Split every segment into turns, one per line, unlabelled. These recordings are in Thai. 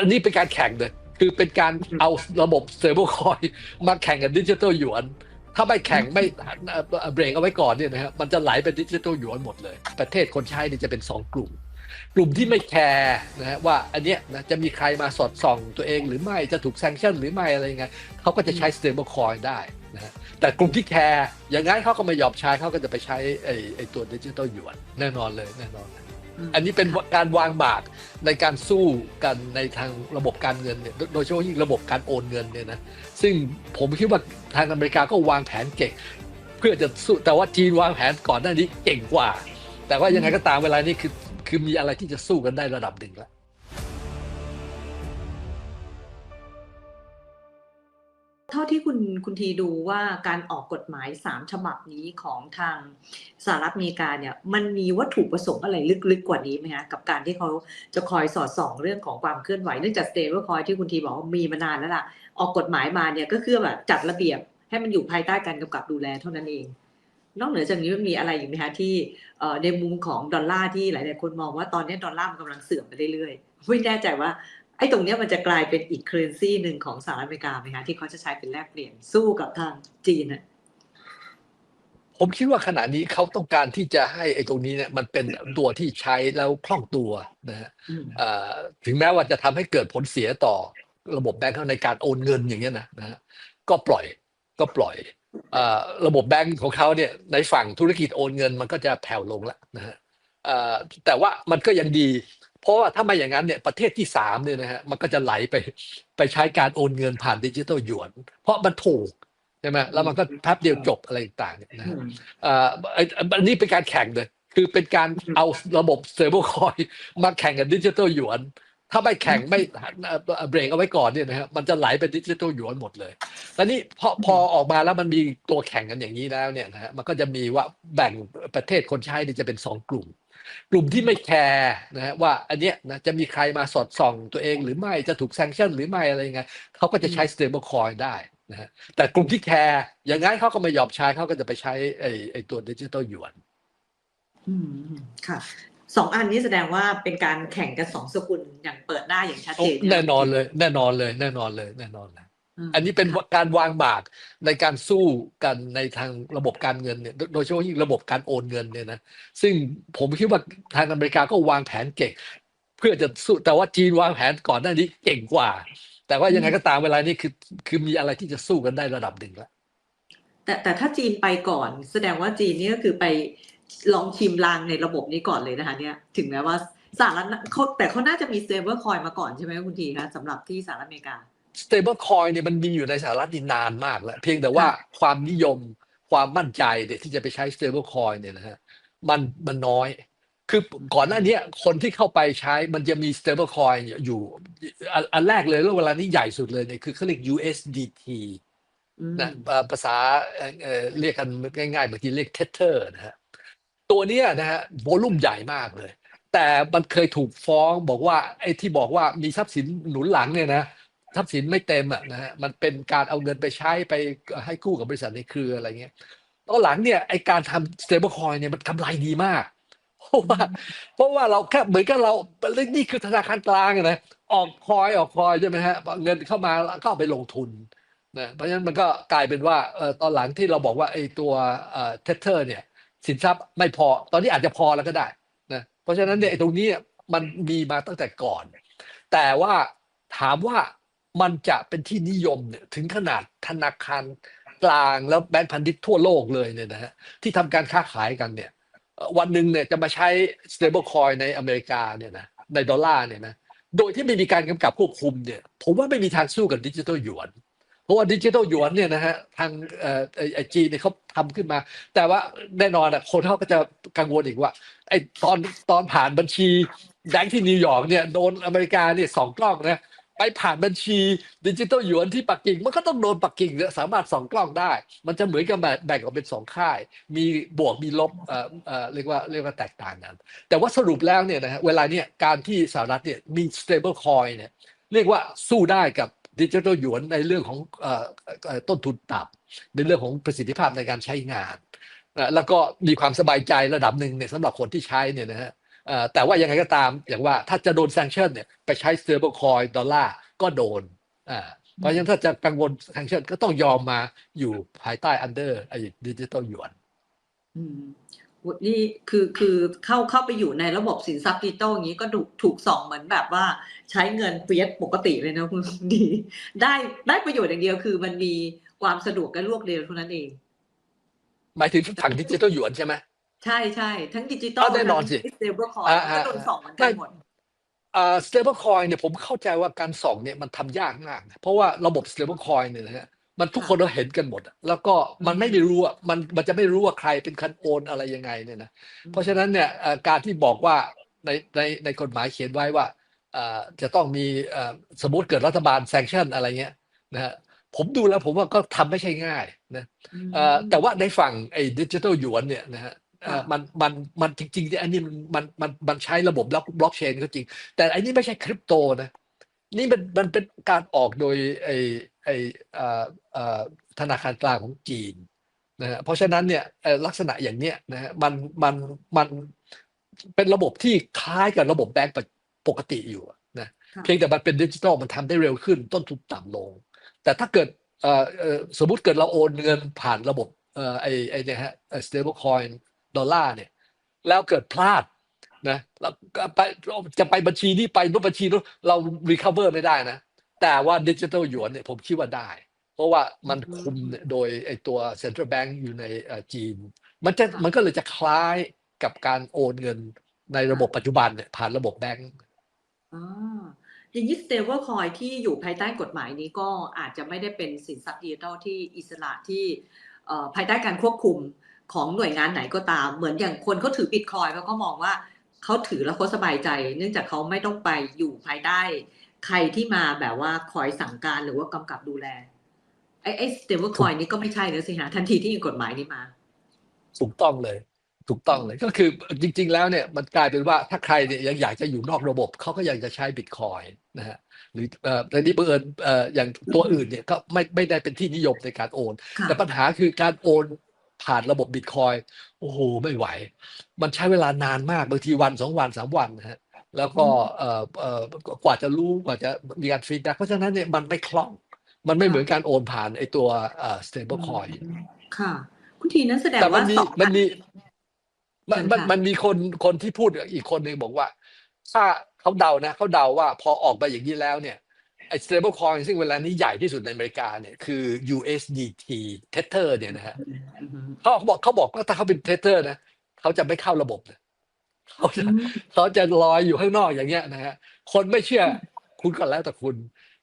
อันนี้เป็นการแข่งเลยคือเป็นการเอาระบบเซเบิลคอยมาแข่งกับดิจิทัลหยวน ถ้าไม่แข่งไม่เบรกเอาไว้ก่อนเนี่ยนะฮะมันจะไหลเป็นดิจิทัลหยวนหมดเลย ประเทศคนใช้เนี่ยจะเป็นสองกลุ่ม กลุ่มที่ไม่แคร์นะฮะว่าอันเนี้ยนะจะมีใครมาสอดส่องตัวเองหรือไม่จะถูกแซงชั่นหรือไม่อะไรยังไงเขาก็จะใช้ stable coin ได้นะฮะแต่กลุ่มที่แคร์อย่างงั้นเขาก็ไม่ยอมใช้เขาก็จะไปใช้ไอ้ไอ้ตัวดิจิตอลหยวนแน่นอนเลยแน่นอนเลย อันนี้เป็นการวางบาทในการสู้กันในทางระบบการเงินเนี่ยโดยเฉพาะยิ่งระบบการโอนเงินเนี่ยนะซึ่งผมคิดว่าทางอเมริกาก็วางแผนเก่ง เพื่อจะสู้แต่ว่าจีนวางแผนก่อนหน้านี้เก่งกว่า แต่ว่ายังไงก็ตามเวลานี้คือคือมีอะไรที่จะสู้กันได้ระดับหนึ่งแล้ว
ท่าที่คุณคุณทีดูว่าการออกกฎหมายสามฉบับนี้ของทางสหรัฐอเมริกาเนี่ยมันมีวัตถุประสงค์อะไรลึกๆกว่านี้ไหมคะกับการที่เขาจะคอยสอดส่องเรื่องของความเคลื่อนไหวเนื่องจาก stable coin ที่คุณทีบอกว่ามีมานานแล้วล่ะ ออกกฎหมายมาเนี่ยก็คือแบบจัดระเบียบให้มันอยู่ภายใต้การกำกับดูแลเท่านั้นเอง นอกเหนือจากนี้มันมีอะไรอยู่ไหมคะที่ในมุมของดอลลาร์ที่หลาย ๆ คนมองว่าตอนนี้ดอลลาร์มันกำลังเสื่อมไปเรื่อยๆไม่แน่ใจว่า ไอ้ตรงเนี้ยมันจะกลายเป็นอีกเคอร์เรนซีหนึ่งของสหรัฐอเมริกาไหมคะที่เขาจะใช้เป็นแลกเปลี่ยนสู้กับทางจีนน่ะ
ผมคิดว่าขณะนี้เขาต้องการที่จะให้ไอ้ตรงนี้เนี่ยมันเป็นตัวที่ใช้แล้วคล่องตัวนะฮะ
อืม
เอ่อถึงแม้ว่าจะทำให้เกิดผลเสียต่อระบบแบงก์เขาในการโอนเงินอย่างเงี้ยนะนะฮะก็ปล่อยก็ปล่อยเอ่อระบบแบงก์ของเขาเนี่ยในฝั่งธุรกิจโอนเงินมันก็จะแผ่วลงแล้วนะฮะเอ่อแต่ว่ามันก็ยังดี เพราะว่าถ้าไม่อย่างนั้นเนี่ยประเทศที่สามเนี่ยนะฮะมันก็จะไหลไปไปใช้การโอนเงินผ่านดิจิทัลหยวน เพราะมันถูกใช่ไหมแล้วมันก็แป๊บเดียวจบอะไรต่างๆเนี่ยนะ
อื
ฮะ
ม
เอ่อไอ้อันนี้เป็นการแข่งเลยคือเป็นการเอาระบบเซเบิลคอยมาแข่งกับดิจิทัลหยวน ถ้าไม่แข่งไม่เบรกเอาไว้ก่อนเนี่ยนะฮะมันจะไหลเป็นดิจิทัลหยวนหมดเลย แล้วนี่พอพอออกมาแล้วมันมีตัวแข่งกันอย่างนี้แล้วเนี่ยนะฮะมันก็จะมีว่าแบ่งประเทศคนใช้เนี่ยจะเป็นสองกลุ่ม กลุ่มที่ไม่แคร์นะฮะว่าอันเนี้ยนะจะมีใครมาสอดส่องตัวเองหรือไม่จะถูกแซงชั่นหรือไม่อะไรยังไงเขาก็จะใช้ stable coin ได้นะฮะแต่กลุ่มที่แคร์อย่างงั้นเขาก็ไม่ยอมใช้เขาก็จะไปใช้ไอ้ไอ้ตัวดิจิทัลหยวน
อืมอืมค่ะสองอันนี้แสดงว่าเป็นการแข่งกันสองสกุลอย่างเปิดหน้าอย่างชัด
โอ้
เจน
แน่นอนเลย แน่นอนเลย แน่นอนเลยแน่นอนเลย
ม
อันนี้เป็นการวางหมากในการสู้กันในทางระบบการเงินเนี่ยโดโดยเฉพาะยิ่งระบบการโอนเงินเนี่ยนะซึ่งผมคิดว่าทางอเมริกาก็วางแผนเก่ง เพื่อจะสู้แต่ว่าจีนวางแผนก่อนหน้านี้เก่งกว่า แต่ว่ายังไงก็ตามเวลานี้คือคือมีอะไรที่จะสู้กันได้ระดับหนึ่งแล้ว
แต่แต่ถ้าจีนไปก่อน แสดงว่าจีนนี่ก็คือไปลองชิมลางในระบบนี้ก่อนเลยนะคะ เนี่ยถึงแม้ว่าสหรัฐน่ะเขาแต่เขาน่าจะมี stable coin มาก่อนใช่ไหมคุณทีคะสำหรับที่สหรัฐอเมริกา
stable coin เนี่ยมันมีอยู่ในสหรัฐนี่นานมากแล้ว เพียงแต่ว่าความนิยมความมั่นใจเนี่ยที่จะไปใช้ stable coin เนี่ยนะฮะมันมันน้อย คือก่อนหน้านี้คนที่เข้าไปใช้มันจะมี stable coin อยู่อันอันแรกเลยแล้วเวลานี้ใหญ่สุดเลยเนี่ยคือเขาเรียก USDT
อืม
นะเอ่อภาษาเอ่อเอ่อเรียกกันง่ายๆบางทีเรียก tether นะฮะตัวเนี้ยนะฮะโวลุ่มใหญ่มากเลย แต่มันเคยถูกฟ้องบอกว่าไอ้ที่บอกว่ามีทรัพย์สินหนุนหลังเนี่ยนะ ทรัพย์สินไม่เต็มอะนะฮะมันเป็นการเอาเงินไปใช้ไปให้กู้กับบริษัทในเครืออะไรเงี้ยตอนหลังเนี่ยไอการทำ stable coin เนี่ยมันกำไรดีมาก เพราะว่าเพราะว่าเราแค่เหมือนกับเรานี่คือธนาคารกลางนะออกคอยออกคอยใช่ไหมฮะเงินเข้ามาแล้วก็เอาไปลงทุนนะเพราะฉะนั้นมันก็กลายเป็นว่าเอ่อตอนหลังที่เราบอกว่าไอตัวเอ่อเทเทอร์เนี่ยสินทรัพย์ไม่พอตอนนี้อาจจะพอแล้วก็ได้นะเพราะฉะนั้นเนี่ยตรงนี้มันมีมาตั้งแต่ก่อน แต่ว่าถามว่า มันจะเป็นที่นิยมเนี่ยถึงขนาดธนาคารกลางแล้วแบงก์พันธิตทั่วโลกเลยเนี่ยนะฮะที่ทำการค้าขายกันเนี่ยวันหนึ่งเนี่ยจะมาใช้ stable coin ในอเมริกาเนี่ยนะในดอลลาร์เนี่ยนะโดยที่ไม่มีการกำกับควบคุมเนี่ยผมว่าไม่มีทางสู้กับดิจิทัลหยวน เพราะว่าดิจิทัลหยวนเนี่ยนะฮะทางไอจีเนี่ยเขาทำขึ้นมา แต่ว่าแน่นอนอะคนเขาก็จะกังวลอีกว่าไอตอนตอนผ่านบัญชีแบงค์ที่นิวยอร์กเนี่ยโดนอเมริกาเนี่ยสองกล้องนะ ไปผ่านบัญชีดิจิทัลหยวนที่ปักกิ่ง มันก็ต้องโดนปักกิ่งเนี่ยสามารถสองกล้องได้ มันจะเหมือนกับแบบแบ่งออกเป็นสองค่าย มีบวกมีลบเอ่อเอ่อเรียกว่าเรียกว่าแตกต่างกัน แต่ว่าสรุปแล้วเนี่ยนะฮะเวลาเนี่ยการที่สหรัฐเนี่ยมี stable coin เนี่ยเรียกว่าสู้ได้กับดิจิทัลหยวนในเรื่องของออต้นทุนต่ำในเรื่องของประสิทธิภาพในการใช้งาน แล้วก็มีความสบายใจระดับหนึ่งเนี่ยสำหรับคนที่ใช้เนี่ยนะฮะ แต่ว่ายังไงก็ตามอย่างว่าถ้าจะโดน sanction เนี่ยไปใช้ stable coin ดอลลาร์ก็โดนอ่าเพราะฉะนั้นถ้าจะกังวล sanction ก็ต้องยอมมาอยู่ภายใต้ under ไอ้ดิจิตอลหยวน
อืมนี่คือคือเข้าเข้าไปอยู่ในระบบสินทรัพย์ดิจิตอลอย่างนี้ก็ถูกถูกส่องเหมือนแบบว่าใช้เงินเฟียสปกติเลยนะคุณดี ได้ได้ประโยชน์อย่างเดียวคือมันมีความสะดวกและรวดเร็วเท่านั้นเอง
หมายถึงถังดิจิตอลหยวนใช่ไหม
ใช่ใช่ทั้งดิจิตอล
อะแน่นอนสิ
สเตเบิลคอย
อ่า
ก็โดนส่องเหมือนกันหมด
อ่า stable coin เนี่ยผมเข้าใจว่าการส่องเนี่ยมันทำยากมากนะเพราะว่าระบบ stable coin เนี่ยนะฮะมันทุกคนเราเห็นกันหมดอะแล้วก็มันไม่ได้รู้อะมันมันจะไม่รู้ว่าใครเป็นคันโอนอะไรยังไงเนี่ยนะเพราะฉะนั้นเนี่ยเอ่อการที่บอกว่าในในในกฎหมายเขียนไว้ว่าเอ่อจะต้องมีเอ่อสมมติเกิดรัฐบาลแซงชั่นอะไรเงี้ยนะฮะผมดูแล้วผมว่าก็ทำไม่ใช่ง่ายนะเอ่อแต่ว่าในฝั่งไอ้ดิจิทัลหยวนเนี่ยนะฮะเอ่อ
ค่ะ
มันมันมันจริงๆเนี่ยอันนี้มันมันมันใช้ระบบบล็อกบล็อกเชนก็จริง แต่อันนี้ไม่ใช่คริปโตนะ นี่มันมันเป็นการออกโดยไอ้ไอ้เอ่อเอ่อธนาคารกลางของจีนนะฮะเพราะฉะนั้นเนี่ยเอ่อลักษณะอย่างเนี้ยนะฮะมันมันมันเป็นระบบที่คล้ายกับระบบแบงก์ปกติอยู่อะนะ
ค่ะ
เพียงแต่มันเป็นดิจิทัลมันทำได้เร็วขึ้น ต้นทุนต่ำลง แต่ถ้าเกิดเอ่อเอ่อสมมุติเกิดเราโอนเงินผ่านระบบเอ่อไอไอเนี่ยฮะ stable coin ดอลลาร์เนี่ย แล้วเกิดพลาดนะแล้วไปจะไปบัญชีนี้ไปนู้นบัญชีนู้นเรา recover ไม่ได้นะ แต่ว่าดิจิทัลหยวนเนี่ยผมคิดว่าได้ เพราะว่ามันคุมโดยไอตัว central bank อยู่ในจีน มันจะมันก็เลยจะคล้ายกับการโอนเงินในระบบปัจจุบันเนี่ยผ่านระบบแบงก์
อ่าอย่างนี้ stable coin ที่อยู่ภายใต้กฎหมายนี้ก็อาจจะไม่ได้เป็นสินทรัพย์ดิจิทัลที่อิสระที่ภายใต้การควบคุม ของหน่วยงานไหนก็ตาม เหมือนอย่างคนเขาถือบิตคอยเขาก็มองว่าเขาถือแล้วเขาสบายใจ เนื่องจากเขาไม่ต้องไปอยู่ภายใต้ใครที่มาแบบว่าคอยสั่งการหรือว่ากำกับดูแล ไอ้ไอ้ stable coin นี้ก็ไม่ใช่แล้วสิฮะทันทีที่มีกฎหมายนี้มา
ถูกต้องเลย ถูกต้องเลยก็คือจริง ๆ แล้วเนี่ยมันกลายเป็นว่าถ้าใครเนี่ยยังอยากจะอยู่นอกระบบเขาก็ยังจะใช้บิตคอยนะฮะหรือเอ่อแต่นี่เผอิญเอ่ออย่างตัวอื่นเนี่ยก็ไม่ไม่ได้เป็นที่นิยมในการโอน
ค่ะ
แต่ปัญหาคือการโอน ผ่านระบบบิตคอยโอ้โหไม่ไหว มันใช้เวลานานมากบางทีวันสองวันสามวันนะฮะแล้วก็เอ่อเอ่อกว่าจะรู้กว่าจะมีการฟีดแบ็กเพราะฉะนั้นเนี่ยมันไม่คล่อง มันไม่เหมือนการโอนผ่านไอตัวเอ่อ stable coin
ค่ะ คุณทีนั้นแสดง
แต่มั
ว่าน
มี
สอง
มันมี
อั
มันมัน
เชิญค่ะ
มันมีคนคนที่พูดอีกคนหนึ่งบอกว่า ถ้าเขาเดานะเขาเดาว่าพอออกมาอย่างนี้แล้วเนี่ย ไอ้ stable coin ซึ่งเวลานี้ใหญ่ที่สุดในอเมริกาเนี่ยคือ USDT Tether เนี่ยนะฮะ
อือฮึ
เขาบอกเขาบอกว่าถ้าเขาเป็น Tether นะเขาจะไม่เข้าระบบนะเขาจะ
อืม
เขาจะลอยอยู่ข้างนอกอย่างเงี้ยนะฮะคนไม่เชื่อคุณก็แล้วแต่คุณ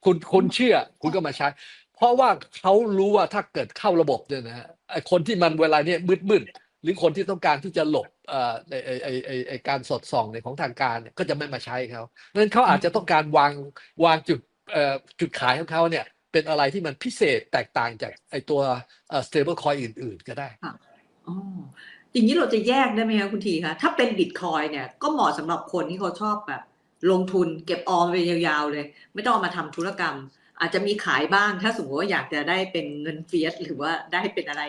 คุณคุณเชื่อ คุณก็มาใช้ เพราะว่าเขารู้ว่าถ้าเกิดเข้าระบบเนี่ยนะฮะไอ้คนที่มันเวลาเนี้ยมืดๆหรือคนที่ต้องการที่จะหลบเอ่อไอ้ไอ้ไอ้ไอ้ไอ้การสอดส่องในของทางการเนี่ยก็จะไม่มาใช้เขานั้นเขาอาจจะต้องการวางวางจุดเอ่อ จุดขายของเขาเนี่ยเป็นอะไรที่มันพิเศษแตกต่างจากไอตัว stable coin อื่น ๆ ก็ได้
อ๋ออย่างนี้เราจะแยกได้ไหมคะคุณทีคะถ้าเป็นบิตคอยเนี่ยก็เหมาะสำหรับคนที่เขาชอบแบบ ลงทุนเก็บออมไปยาวๆเลย ไม่ต้องมาทำธุรกรรม อาจจะมีขายบ้างถ้าสมมติว่าอยากจะได้เป็นเงินเฟียสหรือว่าได้เป็นอะไร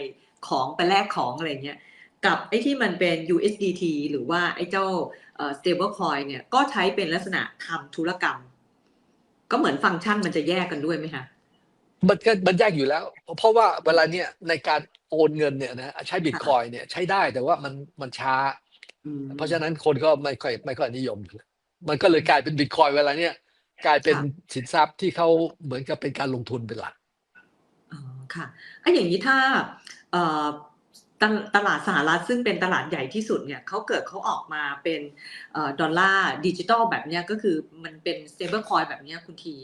ของไปแลกของอะไรเงี้ยกับไอ้ที่มันเป็น USDT หรือว่าไอ้เจ้า stable coin เนี่ยก็ใช้เป็นลักษณะทำธุรกรรม ก็เหมือนฟังก์ชันมันจะแยกกันด้วยไหมคะ
มันก็มันแยกอยู่แล้ว เพราะว่าเวลาเนี้ยในการโอนเงินเนี่ยนะใช้บิตคอยเนี่ยใช้ได้แต่ว่ามันมันช้า
อืม
เพราะฉะนั้นคนก็ไม่ค่อยไม่ค่อยนิยม มันก็เลยกลายเป็นบิตคอยเวลาเนี้ยกลายเป็น
ค่ะ
สินทรัพย์ที่เขาเหมือนกับเป็นการลงทุนเป็นหลัก
อ๋อค่ะไอ้อย่างนี้ถ้าเอ่อ ตลาดสหรัฐซึ่งเป็นตลาดใหญ่ที่สุดเนี่ยเขาเกิดเขาออกมาเป็นดอลลาร์ดิจิตอลแบบเนี้ยก็คือมันเป็น stable coin แบบเนี้ยคุณที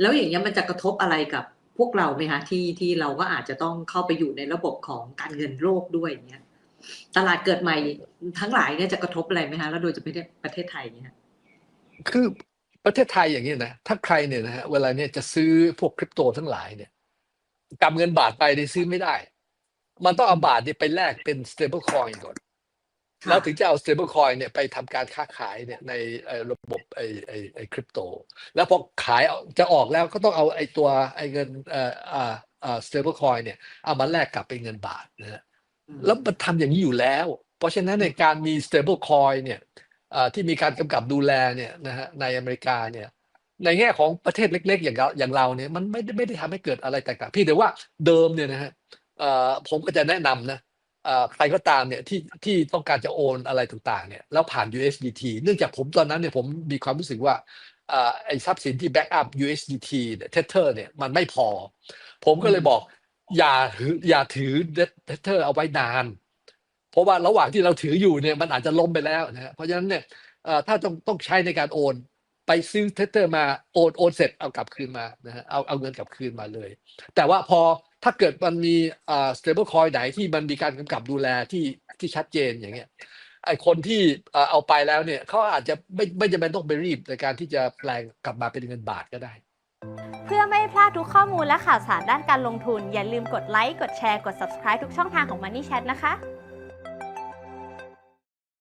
แล้วอย่างเงี้ยมันจะกระทบอะไรกับพวกเราไหมคะที่ที่เราก็อาจจะต้องเข้าไปอยู่ในระบบของการเงินโลกด้วยอย่างเงี้ยตลาดเกิดใหม่ทั้งหลายเนี่ยจะกระทบอะไรไหมคะแล้วโดยเฉพาะประเทศไทยเนี่ย
คือประเทศไทยอย่างนี้นะถ้าใครเนี่ยนะฮะเวลาเนี่ยจะซื้อพวกคริปโตทั้งหลายเนี่ยกำเงินบาทไปเนี่ยซื้อไม่ได้ มันต้องเอาบาทเนี่ยไปแลกเป็น stable coin ก่อน
ค่ะ
แล้วถึงจะเอา stable coin เนี่ยไปทำการค้าขายเนี่ยในเอ่อระบบไอ้ไอ้ไอ้คริปโต แล้วพอขายเอาจะออกแล้วก็ต้องเอาไอ้ตัวไอ้เงินเอ่ออ่าอ่า stable coin เนี่ยเอามาแลกกลับเป็นเงินบาทนะฮะ
อืม
แล้วมันทำอย่างนี้อยู่แล้ว เพราะฉะนั้นในการมี stable coin เนี่ยอ่าที่มีการกำกับดูแลเนี่ยนะฮะในอเมริกาเนี่ยในแง่ของประเทศเล็ก ๆ อย่างเราอย่างเราเนี่ยมันไม่ได้ไม่ได้ทำให้เกิดอะไรแตกต่างพี่แต่ว่าเดิมเนี่ยนะฮะเอ่อ ผมก็จะแนะนำนะใครก็ตามเนี่ยที่ที่ต้องการจะโอนอะไรต่างๆเนี่ยแล้วผ่าน USDT เนื่องจากผมตอนนั้นเนี่ยผมมีความรู้สึกว่าอไอ้ทรัพย์สินที่แบ็กอัพ USDT เนี่ยเทเทอร์เนี่ยมันไม่พอ ผมก็เลยบอก อย่าถืออย่าถือเทเทอร์เอาไว้นาน เพราะว่าระหว่างที่เราถืออยู่เนี่ยมันอาจจะล้มไปแล้วนะเพราะฉะนั้นเนี่ยถ้าต้องต้องใช้ในการโอน ไปซื้อเทเทอร์มาโอนโอนเสร็จเอากลับคืนมานะฮะเอาเอาเงินกลับคืนมาเลย แต่ว่าพอ ถ้าเกิดมันมีอ่า stable coin ไหนที่มันมีการกำกับดูแลที่ที่ชัดเจนอย่างเงี้ยไอคนที่เอาไปแล้วเนี่ยเขาอาจจะไม่ไม่จำเป็นต้องไปรีบในการที่จะแปลงกลับมาเป็นเงินบาทก็ได้
เพื่อไม่พลาดทุกข้อมูลและข่าวสารด้านการลงทุน อย่าลืมกดไลค์กดแชร์กด subscribe ทุกช่องทางของ Money Chat นะคะ